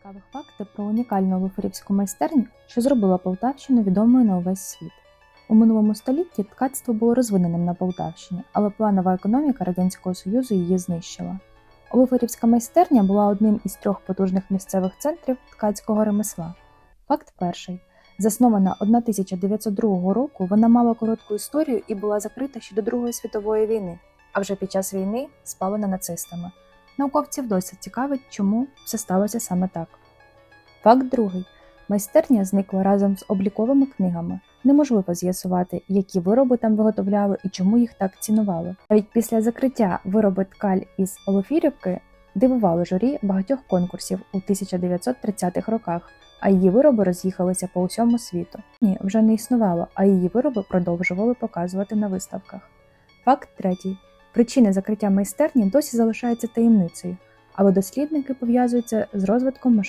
цікавих факти про унікальну луферівську майстерню, що зробила Полтавщину відомою на увесь світ. У минулому столітті ткацтво було розвиненим на Полтавщині, але планова економіка Радянського Союзу її знищила. Олуферівська майстерня була одним із трьох потужних місцевих центрів ткацького ремесла. Факт перший. Заснована 1902 року, вона мала коротку історію і була закрита ще до Другої світової війни, а вже під час війни спалена нацистами. Науковців досі цікавить, чому все сталося саме так. Факт другий. Майстерня зникла разом з обліковими книгами. Неможливо з'ясувати, які вироби там виготовляли і чому їх так цінували. Навіть після закриття вироби ткаль із Олофірівки дивували журі багатьох конкурсів у 1930-х роках, а її вироби роз'їхалися по усьому світу. Ні, вже не існувало, а її вироби продовжували показувати на виставках. Факт третій. Причини закриття майстерні досі залишаються таємницею, але дослідники пов'язуються з розвитком